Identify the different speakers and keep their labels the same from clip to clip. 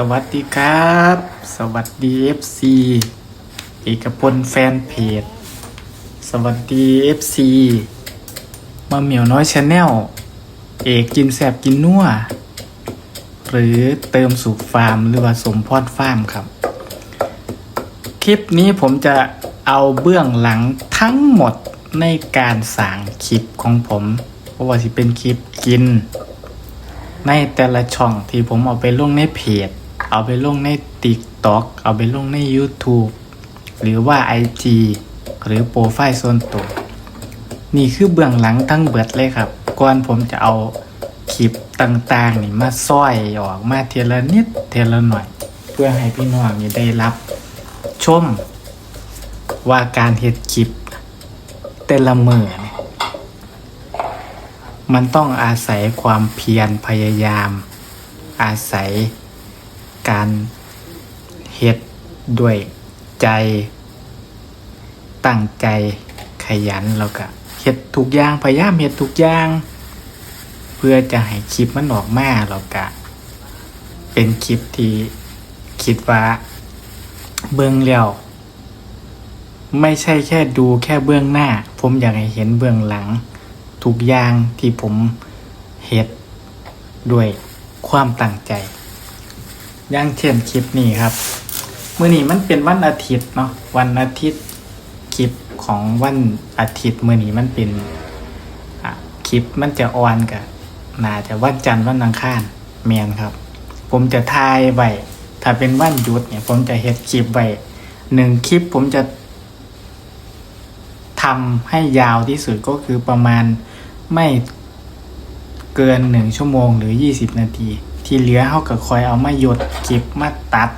Speaker 1: สวัสดีครับ สวัสดี FC เอกพลแฟนเพจ สวัสดี FC มาเหมียวน้อยชาแนล เอกกินแสบกินนัว หรือเติมสุขฟาร์มหรือว่าสมพรฟาร์มครับ คลิปนี้ผมจะเอาเบื้องหลังทั้งหมดในการสร้างคลิปของผมเพราะว่าสิเป็นคลิปกินในแต่ละช่องที่ผมเอาไปลงในเพจ เอาไปลงใน TikTok เอาไปลงใน YouTube หรือว่า IG หรือโปรไฟล์ส่วนตัวนี่คือเบื้องหลังทั้งเบิดเลยครับ ก่อนผมจะเอาคลิปต่างๆ นี่มาซ้อยออกมาเทละนิดเทละหน่อย เพื่อให้พี่น้องนี่ได้รับ ชม ว่าการเฮ็ดคลิปแต่ละมือนี่มันต้องอาศัยความเพียรพยายาม อาศัย การเฮ็ดด้วยใจ ตั้งใจขยันแล้วก็เฮ็ดทุกอย่างพยายามเฮ็ดทุกอย่าง เพื่อจะให้คลิปมันออกมาแล้วก็เป็นคลิปที่คิดว่า เบื้องแล้วไม่ใช่แค่ดูแค่เบื้องหน้า ผมอยากให้เห็นเบื้องหลัง ทุกอย่างที่ผมเฮ็ดด้วยความตั้งใจ อย่างเช่นคลิปนี้ครับมื่อนี้มันเป็นวันอาทิตย์เนาะวันอาทิตย์คลิปของวันอาทิตย์มื่อนี้มันเป็นคลิปมันจะออนกับน่าจะวันจันทร์วันอังคารเมียนครับ ผมจะทายไว้ถ้าเป็นวันหยุดเนี่ย ผมจะเฮ็ดคลิปไว้หนึ่งคลิปผมจะทำให้ยาวที่สุดก็คือประมาณไม่เกินหนึ่งชั่วโมงหรือยี่สิบนาที ที่เหลือเขาก็คอยเอามาหยดเก็บมาตัด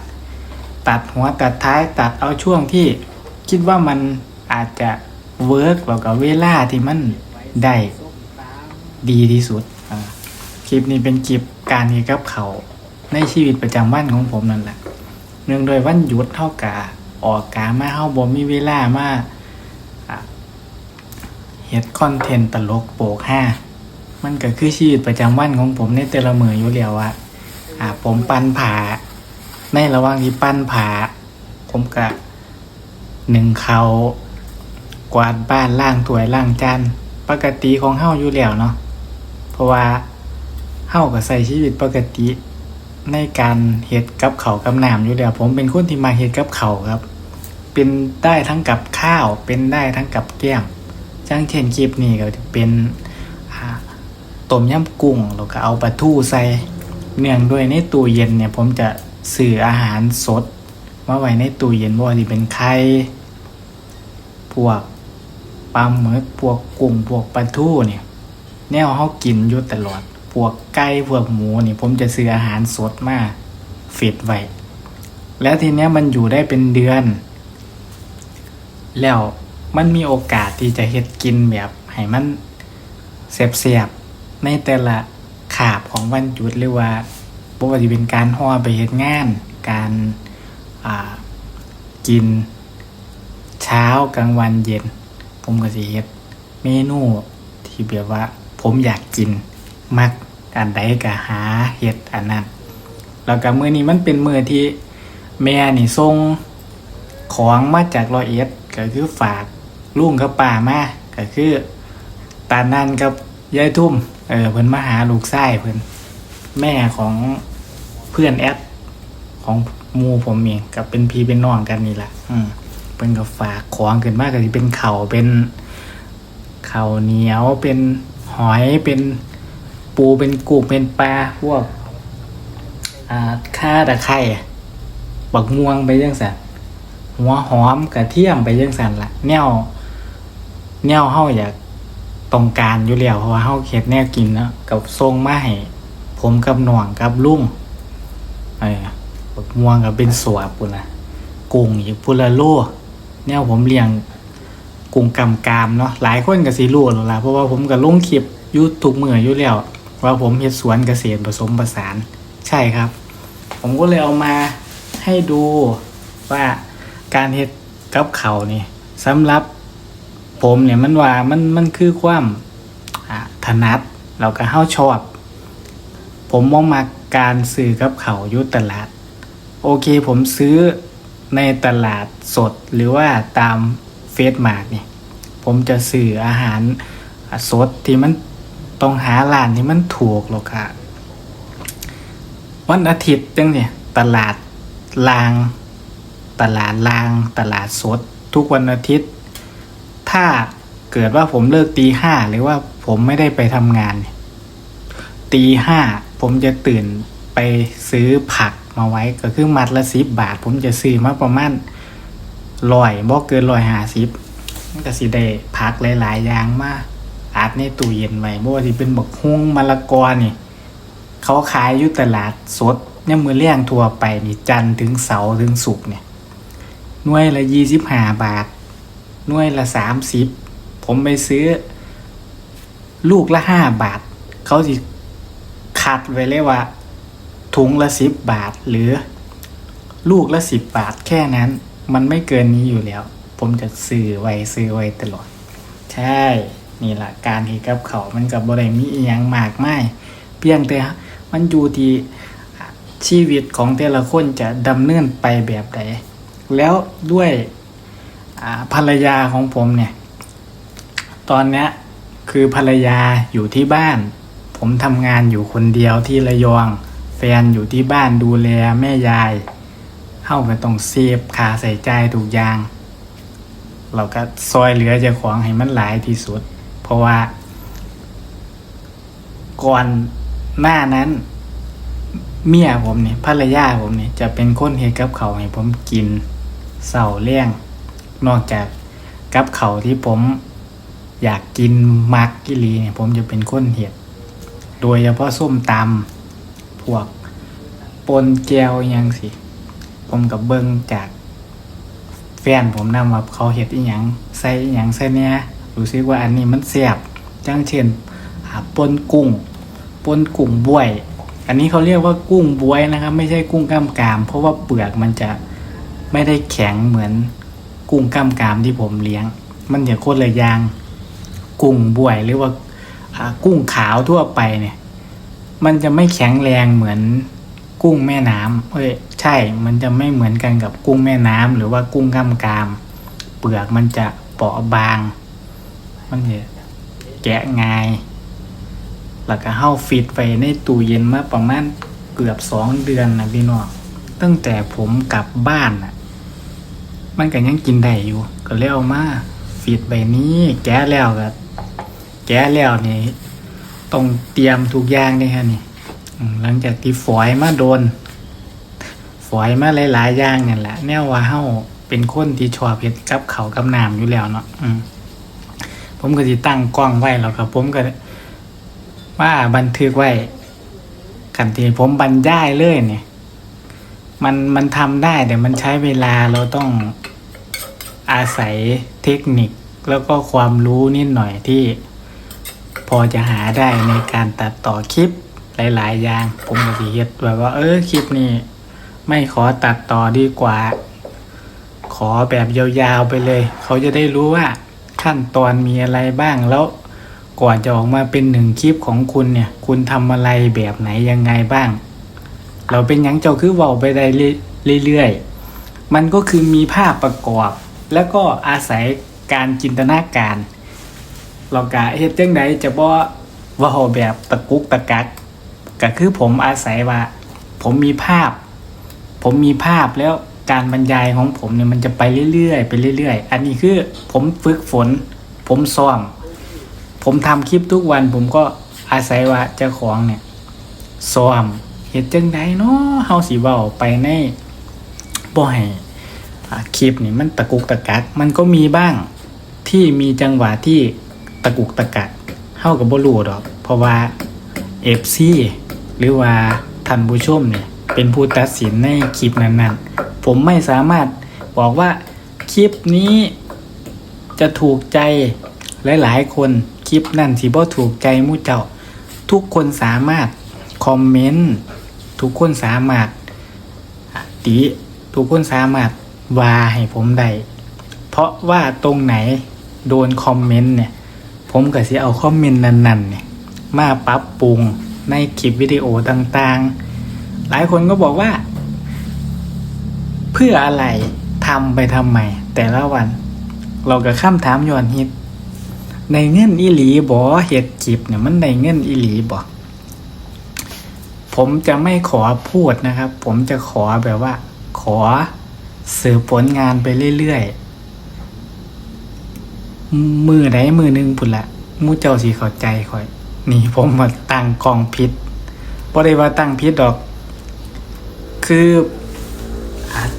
Speaker 1: ตัดหัวตัดท้ายตัดเอาช่วงที่คิดว่ามันอาจจะเวิร์กแล้วกับเวลาที่มันได้ดีที่สุดคลิปนี้เป็นคลิปการเฮ็ดกับเขาในชีวิตประจำวันของผมนั่นแหละเนื่องโดวยวันหยุดเท่ากะออกกามาเฮาบ่มีเวลามาเฮ็ดคอนเทนต์ตลกโปกห้า มันก็คือชีวิตประจำวันของผมในแต่ละมืออยู่แล้วว่าอ่า ผมปั้นผาในระหว่างที่ปั้นผาผมก็หนึ่งเขากวาดบ้านล่างถ้วยล่างจานปกติของเฮาอยู่แล้วเนาะเพราะว่าเฮาก็ใส่ชีวิตปกติในการเฮ็ดกับเขากับน้ำอยู่แล้วผมเป็นคนที่มาเฮ็ดกับเขาครับ เป็นได้ทั้งกับข้าว เป็นได้ทั้งกับแก้มจังเช่นคลิปนี้ก็จะเป็น ต้มยำกุ้งแล้วก็เอาปลาทูใส่เนื่องด้วยในตู้เย็นเนี่ยผมจะสื่ออาหารสดมาไว้ในตู้เย็นว่าที่เป็นไข่พวกปลาหมึกพวกกุ้งพวกปลาทูเนี่ยแนวเฮากินอยู่ตลอดพวกไก่พวกหมูนี่ผมจะซื้ออาหารสดมาฟิตไว้แล้วทีเนี้ยมันอยู่ได้เป็นเดือน แล้วมันมีโอกาสที่จะเฮ็ดกินแบบให้มันเสียบ ในแต่ละขาบของวันหยุดหรือว่าบ่ว่าจะเป็นการห่อไปเฮ็ดงาน การกินเช้ากลางวันเย็น ผมก็สิเฮ็ดเมนูที่แบบว่า ผมอยากกินมักอันใดก็หาเฮ็ดอันนั้นแล้วก็มื้อนี้มันเป็นมื้อที่แม่นี่ส่งของมาจากรอยเอ็ดก็คือฝากลุงกับป้ามาก็คือตานั่นกับยายทุ่ม เออเพิ่นมาหาลูกชายเพิ่นแม่ของเพื่อนแอดของมูผมเองกับเป็นพี่เป็นน้องกันนี่แหละอืมเพิ่นก็ฝากของขึ้นมาก็สิเป็นเข้าเป็นเข้าเหนียวเป็นหอยเป็นปูเป็นกุ้งเป็นปลาพวกอ่าข่าตะไคร้บักม่วงไปยังสันหัวหอมกระเทียมไปยังสันละแนวแนวเฮาอยาก ต้องการอยู่แล้วเพราะว่าเฮาเฮ็ดแนวกินเนาะกับทรงมาให้ผมกับหน่วงกับลุงเออบักม่วงกับเป็นสวบปุ่นนะกุ้งอีกพุละโลแนวผมเลี้ยงกุ้งกำกามเนาะหลายคนก็สิรู้แล้วล่ะเพราะว่าผมก็ลงคลิปอยู่ทุกมื้ออยู่แล้วว่าผมเฮ็ดสวนเกษตรผสมผสาน ใช่ครับ ผมก็เลยเอามาให้ดูว่าการเฮ็ดกับเขานี่สำหรับ ผมเนี่ยมันว่ามันมันคือความถนัดเราก็เฮาชอบ ผมมองมาการซื้อกับเขาอยู่ตลาด โอเคผมซื้อในตลาดสดหรือว่าตามเฟสมาร์ทเนี่ยผมจะซื้ออาหารสดที่มันต้องหาร้านที่มันถูกหรอกค่ะวันอาทิตย์จังเนี่ยตลาดลาง ตลาดลาง ตลาดสด ทุกวันอาทิตย์ ถ้าเกิดว่าผมเลิกตีห้าหรือว่าผมไม่ได้ไปทำงานตีห้าผมจะตื่นไปซื้อผักมาไว้ก็คือมัดละสิบบาท ผมจะซื้อมาประมาณร้อยบ่เกินร้อยหาสิบก็สิได้ผักหลาย ๆ อย่างมาอัดในตู้เย็นไว้บ่ว่าสิเป็นบักฮุ้งมะละกอนี่ เขาขายอยู่ตลาดสดเนี่ยมือเลี้ยงทั่วไปนี่จันทร์ถึงเสาร์ถึงศุกร์เนี่ยน่วยละยี่สิบห้าบาท หน่วยละสามสิบผมไปซื้อ ลูกละห้าบาท เขาสิคัดไว้เลยว่า ถุงละสิบบาทหรือ ลูกละสิบบาทแค่นั้น มันไม่เกินนี้อยู่แล้ว ผมจะซื้อไว้ซื้อไว้ตลอด ใช่ นี่แหละการเฮ็ดกับเขามันกับบริมีอียังมากไม่เพียงแต่มันอยู่ที่ชีวิตของแต่ละคนจะดำเนินไปแบบใดแล้วด้วย ภรรยาของผมเนี่ย ตอนเนี้ยคือภรรยาอยู่ที่บ้าน ผมทำงานอยู่คนเดียวที่ระยอง แฟนอยู่ที่บ้านดูแลแม่ยาย เข้าก็ต้องเซฟค่าใส่ใจายทุกอย่าง เราก็ซอยเหลือจะของให้มันหลายที่สุด เพราะว่า ก่อนหน้านั้นเมียผมเนี่ยภรรยาผมเนี่ยจะเป็นคนเฮ็ดกับเขาให้ผมกินเสาเลี้ยง นอกจากกับเขาที่ผมอยากกินมักกิลีเนี่ยผมจะเป็นคนเฮ็ด โดยเฉพาะส้มตำพวกปนแก้วอิหยังสิ ผมกับเบิ้งจากแฟนผมนำว่าเขาเฮ็ดอีหยังใส่อีหยังใส่เนี่ยรู้สึกว่าอันนี้มันแซ่บจังเช่นปนกุ้งปนกุ้งบวย อันนี้เขาเรียกว่ากุ้งบวยนะครับ ไม่ใช่กุ้งกล้ามกาม เพราะว่าเปลือกมันจะไม่ได้แข็งเหมือน กุ้งกล้ามกรามที่ผมเลี้ยง มันจะโคตรเลยยาง กุ้งบวยหรือว่ากุ้งขาวทั่วไปเนี่ย มันจะไม่แข็งแรงเหมือนกุ้งแม่น้ำเอ้ยใช่ มันจะไม่เหมือนกันกับกุ้งแม่น้ำหรือว่ากุ้งกล้ามกราม เปลือกมันจะเปราะบาง มันจะแกะง่าย แล้วก็เข้าฟิตไว้ในตู้เย็นมาประมาณเกือบสองเดือนนะพี่น้องตั้งแต่ผมกลับบ้านน่ะ มันก็ยังกินได้อยู่ ก็เลี้ยวมาฟิตใบนี้ แกะแล้วก็แกะแล้วนี่ต้องเตรียมทุกอย่างนี่ฮะนี่หลังจากที่ฝอยมาโดน ฝอยมาหลายๆอย่างเนี่ยแหละแนวว่าเฮาเป็นคนที่ชอบเฮ็ดกับเขากับน้ำอยู่แล้วเนาะอืผมก็สิตั้งกล้องไว้แล้วครับ ผมก็ว่าบันทึกไว้กันที่ผมบรรยายเลยเนี่ย มันมันทำได้แต่มันใช้เวลาเราต้อง อาศัยเทคนิคแล้วก็ความรู้นิดหน่อยที่ พอจะหาได้ในการตัดต่อคลิปหลาย ๆ อย่าง ผมก็สิเฮ็ดแบบว่า เออคลิปนี้ไม่ขอตัดต่อดีกว่า ขอแบบยาวๆไปเลย เขาจะได้รู้ว่าขั้นตอนมีอะไรบ้างแล้วก่อนจะออกมาเป็นหนึ่งคลิปของคุณเนี่ย คุณทำอะไรแบบไหนยังไงบ้าง เราเป็นยังเจ้าคือเว้าไปได้เรื่อยๆมันก็คือมีภาพประกอบ แล้วก็อาศัยการจินตนาการเรากะเฮ็ดจังไดจะบ่ว้าแบบตะกุกตะกักก็คือผมอาศัยว่า ผมมีภาพ ผมมีภาพแล้วการบรรยายของผมเนี่ยมันจะไปเรื่อยๆไปเรื่อยๆ อันนี้คือผมฝึกฝน ผมซ้อม ผมทำคลิปทุกวัน ผมก็อาศัยว่าเจ้าของเนี่ยซ้อมเห็ดจังไดเนาะเฮาสิเว้าไปในบ่ให้อ่า คลิปนี่มันตะกุกตะกักมันก็มีบ้างที่มีจังหวะที่ตะกุกตะกักเฮาก็บ่รู้ดอก เพราะว่า FC หรือว่าท่านผู้ชมเนี่ยเป็นผู้ตัดสินในคลิปนั้นๆ ผมไม่สามารถบอกว่าคลิปนี้จะถูกใจหลายๆ คนคลิปนั่นสิบ่ถูกใจมู่เจ้า ทุกคนสามารถคอมเมนต์ทุกคนสามารถติทุกคนสามารถ ว่าให้ผมได้เพราะว่าตรงไหนโดนคอมเมนต์เนี่ย ผมก็สิเอาคอมเมนต์นั้นๆเนี่ยมาปรับปรุงในคลิปวิดีโอต่างๆ หลายคนก็บอกว่า เพื่ออะไรทำไปทำไมแต่ละวัน เราก็ข้ามถามย้อนฮิตในเงินอีหลีบ่เฮ็ดจิบเนี่ยมันในเงินอีหลีบ่ผมจะไม่ขอพูดนะครับ ผมจะขอแบบว่า ขอ สืบผลงานไปเรื่อยๆ มือใดมือหนึงพุ่นละมูเจ้าสีเข้าใจคอย นี่ผมมาตั้งกล้องพิษบ่ได้ว่าตั้งพิษดอก คือ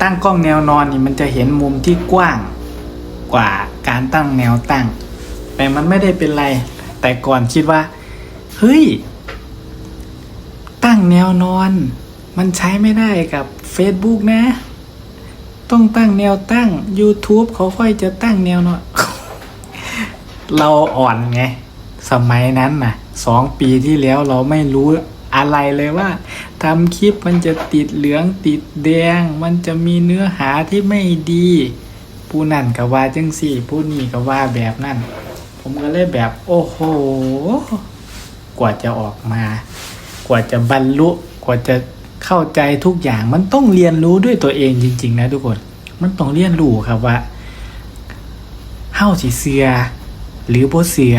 Speaker 1: ตั้งกล้องแนวนอนนี่มันจะเห็นมุมที่กว้างกว่าการตั้งแนวตั้ง แต่มันไม่ได้เป็นไร แต่ก่อนคิดว่า เฮ้ย ตั้งแนวนอน มันใช้ไม่ได้กับ Facebook นะ ต้องตั้งแนวตั้ง YouTube เขาค่อยจะตั้งแนวเนอนเราอ่อนไง สมัยนั้นน่ะสองปีที่แล้วเราไม่รู้อะไรเลยว่าทำคลิปมันจะติดเหลืองติดแดง มันจะมีเนื้อหาที่ไม่ดี ผู้นั่นก็ว่าจังสี่ ผู้นี่ก็ว่าแบบนั่น ผมก็เลยแบบ โอ้โห กว่าจะออกมา กว่าจะบรรลุ กว่าจะ เข้าใจทุกอย่างมันต้องเรียนรู้ด้วยตัวเองจริง ๆ นะทุกคน มันต้องเรียนรู้ครับว่าเฮ้าสิเสือหรือโบเสือ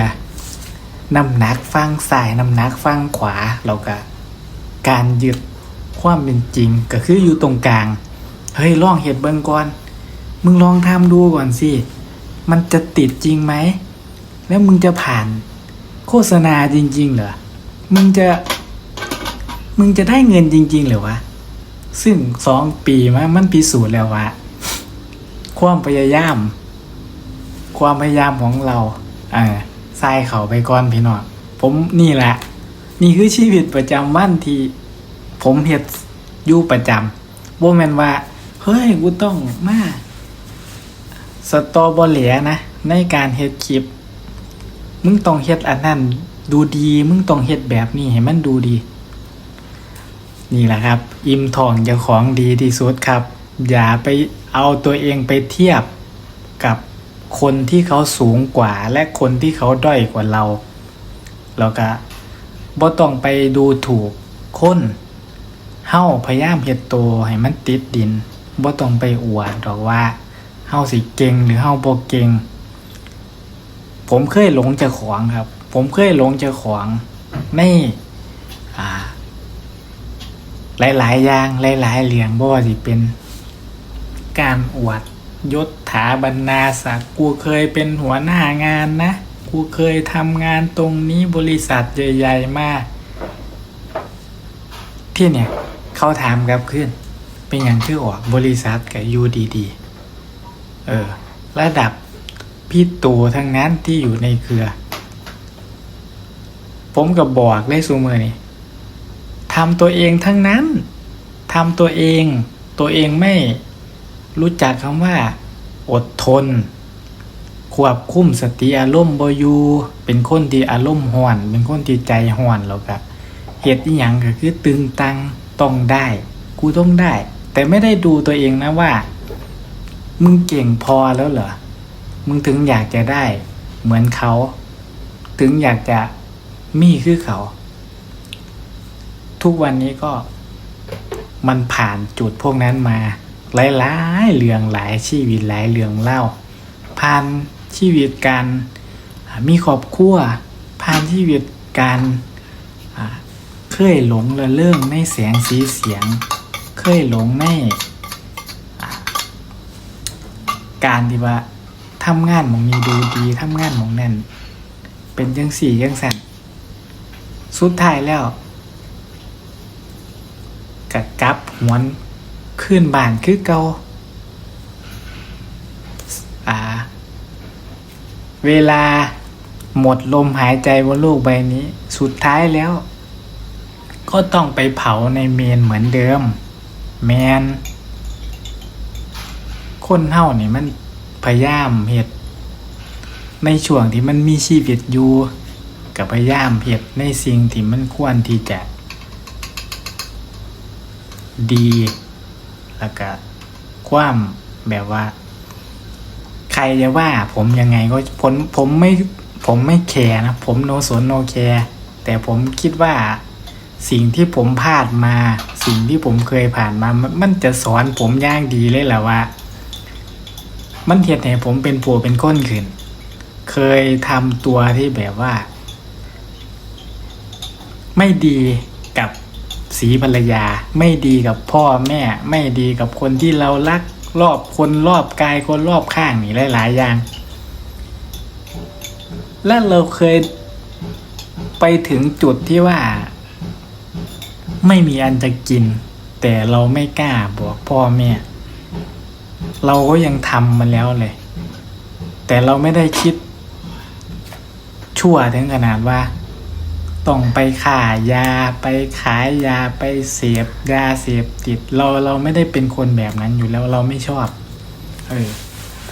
Speaker 1: น้ำหนักฟังซ้ายน้ำหนักฟังขวาเราก็การยึดความเป็นจริงก็คืออยู่ตรงกลาง เฮ้ยลองเห็ดเบิ่งก่อน มึงลองทำดูก่อนสิ มันจะติดจริงไหม แล้วมึงจะผ่านโฆษณาจริง ๆ เหรอ มึงจะ มึงจะได้เงินจริงๆเหรือวะ ซึ่งสองปีมามันพิสูจน์แล้วว่าความพยายาม ความพยายามของเราเออทรายเขาไปก่อนพี่น้องผมนี่แหละ นี่คือชีวิตประจำวันที่ ผมเฮ็ดอยู่ประจำบ่แมนว่า เฮ้ย กูต้องมาสตอบ่เหลียนะ ในการเฮ็ดคลิป มึงต้องเฮ็ดอันนั้น ดูดี มึงต้องเฮ็ดแบบนี้ให้มันดูดี นี่แหละครับ อิ่มทองเจ้าของดีที่สุดครับ อย่าไปเอาตัวเองไปเทียบกับคนที่เขาสูงกว่าและคนที่เขาด้อยกว่าเราแล้วก็บ่ต้องไปดูถูกคนเฮาพยายามเฮ็ดโตวให้มันติดดินบ่ต้องไปอวดหรอกว่าเฮาสิเก่งหรือเฮาบ่เก่ง ผมเคยหลงเจ้าของครับ ผมเคยหลงเจ้าของในอ่ หลาย ๆ อย่างหลาย ๆเรื่องบ่ว่าสิเป็น การอวดยศถาบรรณาศักดิ์กูเคยเป็นหัวหน้างานนะ กูเคยทำงานตรงนี้บริษัทใหญ่ๆมาก ที่เนี่ยเขาถามกลับขึ้น เป็นอย่างชื่อออกบริษัทกับยูดีๆเออ ระดับพี่ตูทั้งนั้นที่อยู่ในเครือ ผมกับบอกเลยซูมือนี่ ทำตัวเองทั้งนั้นทำตัวเองตัวเองไม่รู้จักคำว่า อดทน ควบคุมสติอารมณ์บอยู่ เป็นคนที่อารมณ์ห่อนเป็นคนที่ใจห่อนแล้วก็เหตุอย่างก็คือตึงตังต้องได้ กูต้องได้ แต่ไม่ได้ดูตัวเองนะว่า มึงเก่งพอแล้วเหรอมึงถึงอยากจะได้ เหมือนเขา ถึงอยากจะมีคือเขา ทุกวันนี้ก็มันผ่านจุดพวกนั้นมาหลายๆเรื่องหลายชีวิตหลายเรื่องเล่า ผ่านชีวิตการมีครอบครัวผ่านชีวิตการอ่าเคยหลงละเรื่องในแสงสีเสียง เคยหลงในอ่การที่ว่าทำงานมองนี้ดูดีทำงานมองนั่นเป็นจังสี่จังสันสุดท้ายแล้ว กะกลับหวนขึ้นบ้านคือเกา่า เวลาหมดลมหายใจบนโลกใบนี้ สุดท้ายแล้ว ก็ต้องไปเผาในเมนเหมือนเดิม แมน คนเฮานี่มันพยายามเห็ดในช่วงที่มันมีชีวิตอยู่กับพยายามเห็ดในสิ่งที่มันควรที่จะ ดี แล้วก็ความแบบว่า ใครจะว่าผมยังไงก็ผมผมไม่ผมไม่แคร์นะ ผมโนสนโนแคร์แต่ผมคิดว่าสิ่งที่ผมพลาดมา สิ่งที่ผมเคยผ่านมา มันมันจะสอนผมย่างดีเลยแหละว่า มันเทียดให้ผมเป็นผัวเป็นก้นขึ้น เคยทำตัวที่แบบว่า ไม่ดีกับ สีภรรยา ไม่ดีกับพ่อแม่ ไม่ดีกับคนที่เรารักรอบคนรอบกายคนรอบข้างนี่หลาย ๆ อย่าง และเราเคยไปถึงจุดที่ว่า ไม่มีอันจะกิน แต่เราไม่กล้าบอกพ่อแม่ เราก็ยังทำมันแล้วเลย แต่เราไม่ได้คิดชั่วถึงขนาดว่า ต้องไปขายยาไปขายยาไปเสพยาเสพติดเราเราไม่ได้เป็นคนแบบนั้นอยู่แล้วเราไม่ชอบ เออ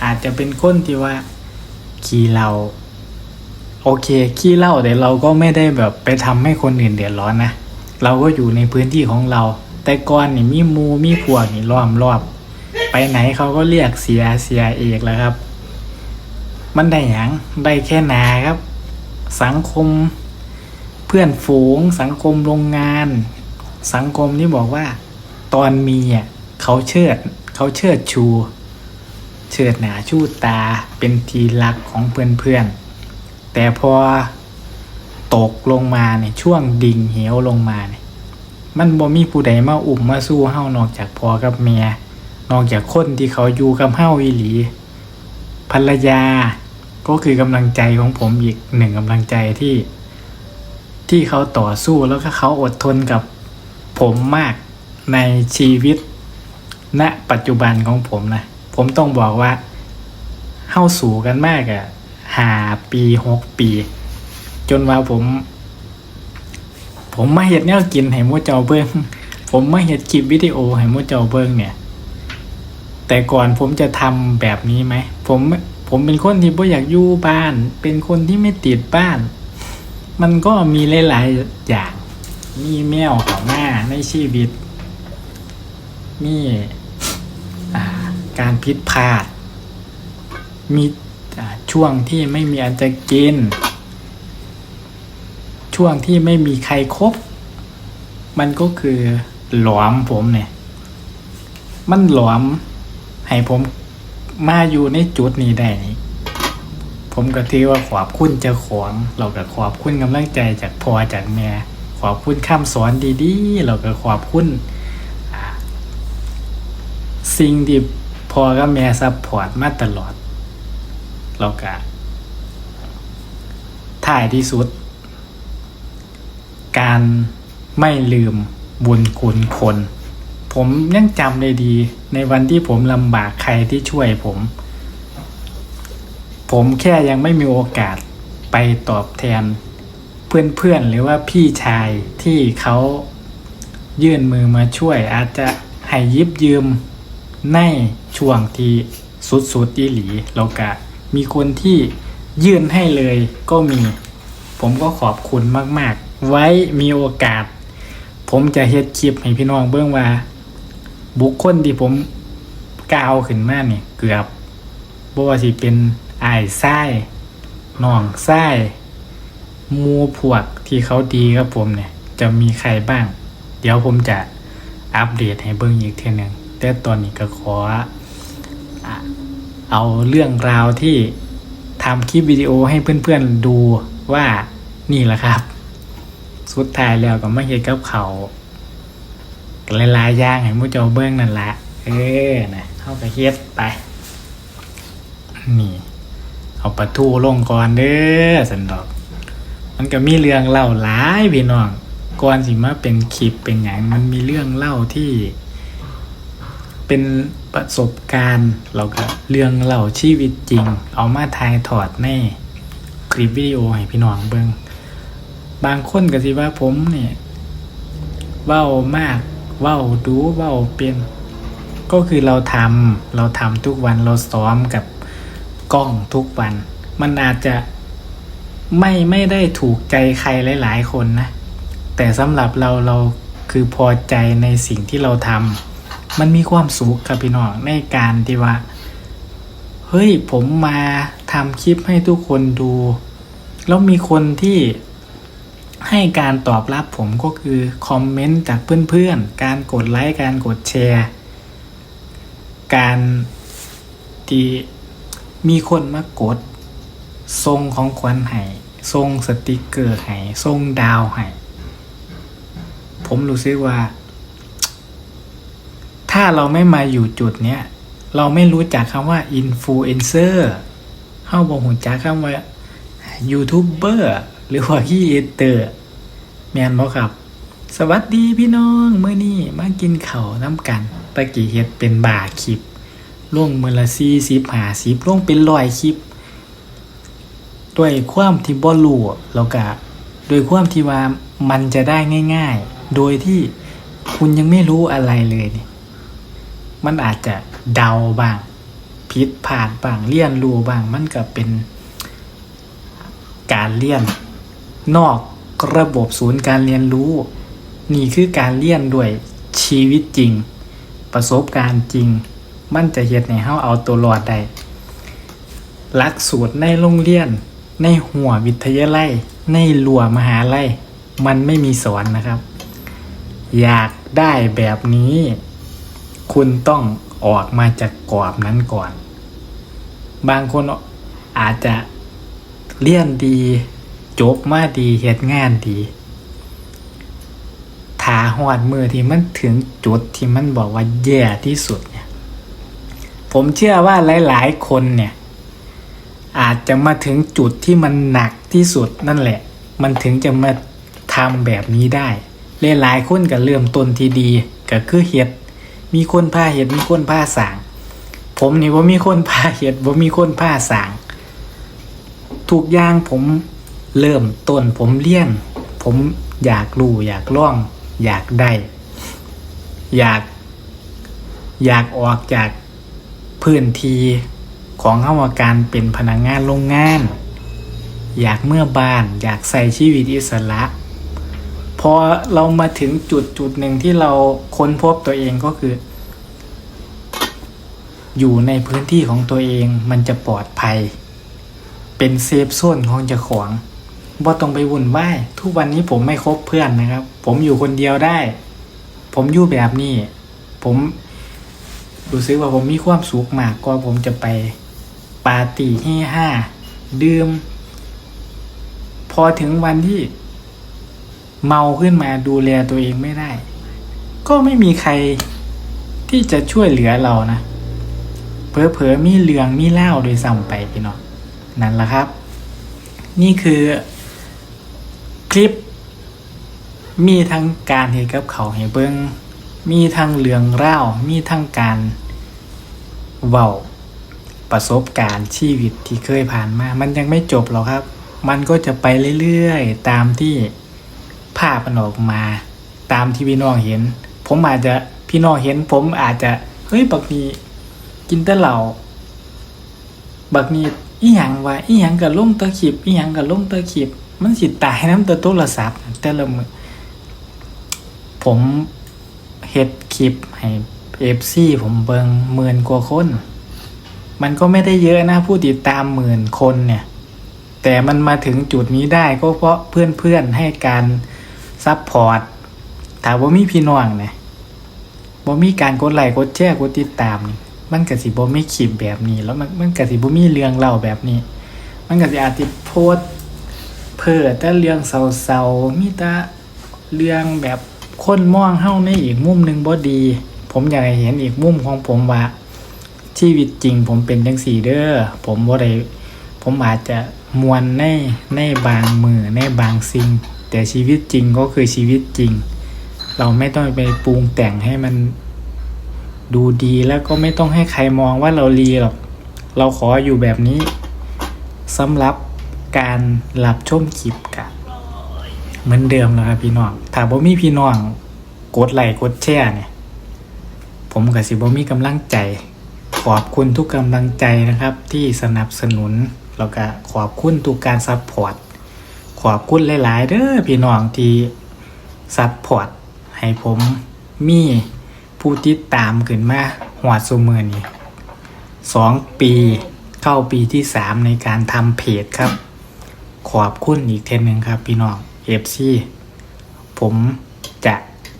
Speaker 1: อาจจะเป็นคนที่ว่าขี้เราโอเคขี้เล้าแต่เราก็ไม่ได้แบบไปทำให้คนอื่นเดือดร้อนนะเราก็อยู่ในพื้นที่ของเรา แต่ก่อนนี่มีมูมีพวกนี่ล้อมรอบ ไปไหนเขาก็เรียกเสียเสียเอกแล้วครับ มันได้หยังได้แค่นาครับ สังคม เพื่อนฝูง สังคมโรงงาน สังคมที่บอกว่า ตอนมีอะเขาเชิดเขาเชิดชู เชิดหนาชูตาเป็นทีรักของเพื่อนๆแต่พอตกลงมาเนี่ยช่วงดิ่งเหวลงมาเนี่ยมันบ่มีผู้ใดมาอุ้มมาสู้เฮานอกจากพ่อกับเมียนอกจากคนที่เขาอยู่กับเฮาอีหลี ภรรยาก็คือกำลังใจของผมอีกหนึ่งกำลังใจที่ ที่เขาต่อสู้แล้วก็เขาอดทนกับผมมากในชีวิต ณปัจจุบันของผมนะ ผมต้องบอกว่าเข้าสู่กันมากอะหาปีหกปี จนว่าผม ผมมาเห็ดแนวกินให้มูเจ้าเบิ้งผมมาเห็ดคลิปวิดีโอให้มูเจ้าเบิ้งเนี่ย แต่ก่อนผมจะทำแบบนี้ไหม ผมผมเป็นคนที่ไม่อยากอยู่บ้าน เป็นคนที่ไม่ติดบ้าน มันก็มีหลายๆอย่าง มีแมวเขาหน้าในชีวิต มีอ่การพิษพลาด มีช่วงที่ไม่มีอันจะกิน ช่วงที่ไม่มีใครครบ มันก็คือหลอมผมเนี่ย มันหลอมให้ผมมาอยู่ในจุดนี้ได้นี่ ผมก็ถือว่าขอบคุณเจ้าของเราก็ขอบคุณกำลังใจจากพ่อจากแม่ขอบคุณคำสอนดีๆ เราก็ขอบคุณสิ่งที่พ่อกับแม่ซัพพอร์ตมาตลอด เราก็ท้ายที่สุด การไม่ลืมบุญคุณคน ผมยังจำได้ดี ในวันที่ผมลำบากใครที่ช่วยผม ผมแค่ยังไม่มีโอกาสไปตอบแทน เพื่อนๆหรือว่าพี่ชายที่เขายื่นมือมาช่วย อาจจะให้ยิบยืมในช่วงที่สุดๆอีหลีแล้วก็มีคนที่ยื่นให้เลยก็มี ผมก็ขอบคุณมากๆ ไว้มีโอกาส ผมจะเฮ็ดคลิปให้พี่น้องเบิ่งว่า บุคคลที่ผมกล่าวขึ้นมาเนี่ยเกือบบ่ว่าสิเป็น อายไส้น้องไส้มูพวกที่เขาดีกับผมเนี่ย จะมีใครบ้าง เดี๋ยวผมจะอัปเดตให้เบิ่งอีกเทีนึงแต่ตอนนี้ก็ขอ เอาเรื่องราวที่ทำคลิปวิดีโอให้เพื่อนๆดูว่านี่แหละครับ สุดท้ายแล้วก็มาเฮ็ดกับเขาหลายๆอย่างให้มูเจ้าเบิ้งนั่นละเออนะเข้าไปเฮ็ดไป นี่ เอาปลาทูลงก่อนเด้อสันดอก มันก็มีเรื่องเล่าหลายพี่น้องก่อนสิมาเป็นคลิปเป็นอย่างมันมีเรื่องเล่าที่ เป็นประสบการณ์เราก็เรื่องเล่าชีวิตจริง เอามาถ่ายถอดในคลิปวิดีโอให้พี่น้องเบิ่งบางคนก็สิว่าผมเนี่ยเว้ามากเว้าดูเว้าเป็น ก็คือเราทำเราทำทุกวันเราซ้อมกับ กล้องทุกวัน มันอาจจะไม่ไม่ได้ถูกใจใครหลาย ๆ คนนะ แต่สำหรับเราเราคือพอใจในสิ่งที่เราทำมันมีความสุขครับพี่น้องในการที่ว่า เฮ้ยผมมาทำคลิปให้ทุกคนดู แล้วมีคนที่ให้การตอบรับผมก็คือคอมเมนต์จากเพื่อนๆ การกดไลค์ การกดแชร์ การที่ มีคนมากดทรงของขวัญให้ทรงสติกเกอร์ให้ทรงดาวให้ผมรู้สึกว่า ถ้าเราไม่มาอยู่จุดเนี้ยเราไม่รู้จักคำว่าอินฟลูเอนเซอร์เข้าบอกหุ่นจักคำว่ายูทูบเบอร์หรือว่าขี้เอเตอร์แมนบอครับ สวัสดีพี่น้องเมื่อนี้มากินเขาน้ำกันตะกี้เฮ็ดเป็นบ่าคลิป ล่วงมือละซีสิบหาสิบล่งเป็นร้อยคลิป ด้วยความที่บ่รู้แล้วก็โดยความที่ว่ามันจะได้ง่าย ๆ โดยที่คุณยังไม่รู้อะไรเลยนี่มันอาจจะเดาบ้างผิดพลาดบ้างเรียนรู้บ้างมันก็เป็นการเรียน นอกระบบศูนย์การเรียนรู้ นี่คือการเรียนด้วยชีวิตจริง ประสบการณ์จริง มันจะเฮ็ดให้เฮาเอาตัวรอดได้หลักสูตรในโรงเรียน ในหัววิทยาลัย ในลัวมหาลัย มันไม่มีสอนนะครับ อยากได้แบบนี้ คุณต้องออกมาจากกรอบนั้นก่อน บางคนอาจจะเรียนดี จบมาดีเหตุงานดีถาหอดมือที่มันถึงจุดที่มันบอกว่าแย่ที่สุดเผมเชื่อว่าหลาย ๆ คนเนี่ย อาจจะมาถึงจุดที่มันหนักที่สุดนั่นแหละ มันถึงจะมาทำแบบนี้ได้หลายๆคนก็เริ่มต้นที่ดีก็คือเห็ดมีคนผ้าเห็ดมีคนผ้าสาง ผมนี่ว่ามีคนผ้าเห็ดว่ามีคนผ้าสางทุกอย่างผมเริ่มต้นผมเลี่ยน ผมอยากรู้อยากล่อง อยากได้ อยาก อยากออกจาก พื้นที่ของเข้ามาการเป็นพนักงงานโรงงาน อยากเมื่อบ้านอยากใส่ชีวิตอิสระพอเรามาถึงจุดจุดหนึ่งที่เราค้นพบตัวเองก็คือ อยู่ในพื้นที่ของตัวเองมันจะปลอดภัย เป็นเซฟโซนของเจ้าของบ่าต้องไปวุ่นวายทุกวันนี้ผมไม่คบเพื่อนนะครับ ผมอยู่คนเดียวได้ ผมอยู่แบบนี้ ผม รู้สึกว่าผมมีความสุขมากกว่าผมจะไปปาร์ตี้ให้ห้าดื่ม พอถึงวันที่เมาขึ้นมาดูแลตัวเองไม่ได้ ก็ไม่มีใครที่จะช่วยเหลือเรานะเพอเพอๆมีเรื่องมีเล่าโดยซ้ำไปพี่น้องนั่นแหละครับ นี่คือคลิปมีทั้งการเห็นกับเขาให้เบิ้ง มีทั้งเรื่องเล่ามีทั้งการเว้าประสบการณ์ชีวิตที่เคยผ่านมา มันยังไม่จบหรอกครับ มันก็จะไปเรื่อยๆ ตามที่ภาพมันออกมา ตามที่พี่น้องเห็น ผมอาจจะพี่น้องเห็น ผมอาจจะเฮ้ยบักนี้กินแต่เหล้าบักนี้อีหยังวะอีหยังกับลงตะขีบอีหยังกับลงตะขีบมันสิตายน้ำตะโทรศัพท์แต่ละมือผม เฮ็ดคลิปให้เอฟซีผมเบิงหมื่นกว่าคน มันก็ไม่ได้เยอะนะผู้ติดตามหมื่นคนเนี่ย แต่มันมาถึงจุดนี้ได้ก็เพราะเพื่อนๆให้การซัพพอร์ตถามว่ามีพี่น้องเนี่ยบ่มีการกดไลค์กดแชร์กดติดตามนี่มันก็สิบ่มีคลิปแบบนี้ แล้วมันมันก็สิบ่มีเรื่องเล่าแบบนี้ มันก็สิอาจสิโพสเพ้อแต่เรื่องเศร้าๆมีแต่เรื่องแบบ คนมองเฮ้าในอีกมุมหนึ่งบ่ดี ผมอยากให้เห็นอีกมุมของผมว่าชีวิตจริง ผมเป็นจังซี่เด้อผมบ่ได้ผมอาจจะมวนในในบางมือในบางสิ่ง แต่ชีวิตจริงก็คือชีวิตจริง เราไม่ต้องไปปรุงแต่งให้มันดูดีแล้วก็ไม่ต้องให้ใครมองว่าเราลีหรอก เราขออยู่แบบนี้สำหรับการรับชมคลิปกัน เหมือนเดิมนะครับพี่น้องถ้าบ่มีพี่น้องกดไลค์กดแชร์เนี่ย ผมกับสิบ่มีกำลังใจ ขอบคุณทุกกำลังใจนะครับ ที่สนับสนุนแล้วก็ขอบคุณทุกการซัพพอร์ตขอบคุณหลาย ๆเด้อพี่น้องที่ซัพพอร์ตให้ผมมีผู้ติดตามขึ้นมาหัวดซุมือนี่สองปีเข้าปีที่สามในการทำเพจครับ ขอบคุณอีกเทนหนึ่งครับพี่น้อง FC ผมจะ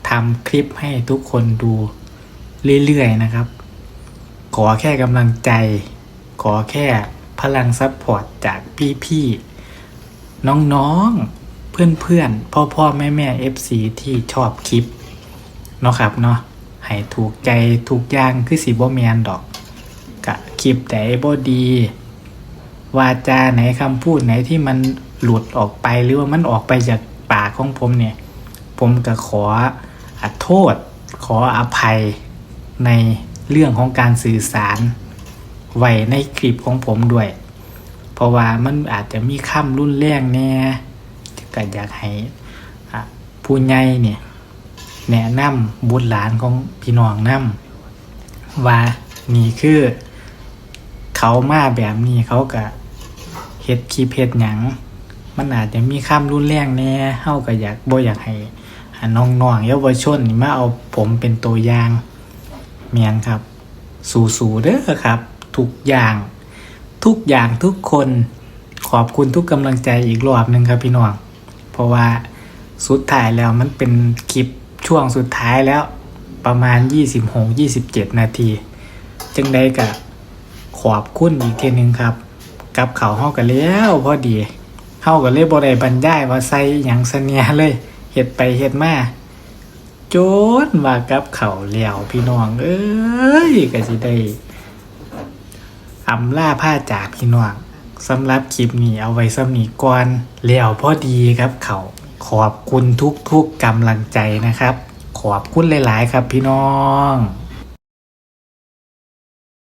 Speaker 1: ทำคลิปให้ทุกคนดูเรื่อยๆนะครับ ขอแค่กำลังใจ ขอแค่พลังซัพพอร์ตจากพี่ๆ น้องๆ เพื่อนๆ พ่อๆ แม่ๆ FC ที่ชอบคลิป เนาะครับเนาะให้ถูกใจถูกย่างคือสีบ่แมนดอกกะคลิปไหนบ่ดี วาจาไหนคำพูดไหนที่มัน หลุดออกไปหรือว่ามันออกไปจากปากของผมเนี่ย ผมก็ขออโทษ ขออภัยในเรื่องของการสื่อสารไว้ในคลิปของผมด้วย เพราะว่ามันอาจจะมีคำรุนแรงแน่ก็อยากให้ผู้ใหญ่เนี่ยแนะนำบุตรหลานของพี่น้องนำว่านี่คือ เขามาแบบนี้เขาก็เฮ็ดคลิปเฮ็ดหยัง มันอาจจะมีคำรุนแรงแน่เฮาก็อยากบ่อยากให้อ่าน้องๆเยาวชนมาเอาผมเป็นตัวอย่างเมียนครับ สู่ๆเด้อครับ ทุกอย่าง ทุกอย่างทุกคนขอบคุณทุกกำลังใจอีกรอบหนึ่งครับพี่น้อง เพราะว่าสุดท้ายแล้วมันเป็นคลิปช่วงสุดท้ายแล้วประมาณ 26-27 นาที จึงได้กับขอบคุณอีกทีหนึ่งครับ กับเขาวเฮากันแล้วพอดี เฮาก็เลยบ่ได้บรรยายว่าใส่หยังเสนียเลยเฮ็ดไปเฮ็ดมาโจนว่ากับเขาวแล้วพี่น้องเอ้ยก็สิได้อำลาผ้าจากพี่น้องสำหรับคลิปนี้เอาไว้สำนีก่อนแล้วพอดีครับเขาขอบคุณทุกๆกกำลังใจนะครับ ขอบคุณหลาย ๆ ครับพี่น้อง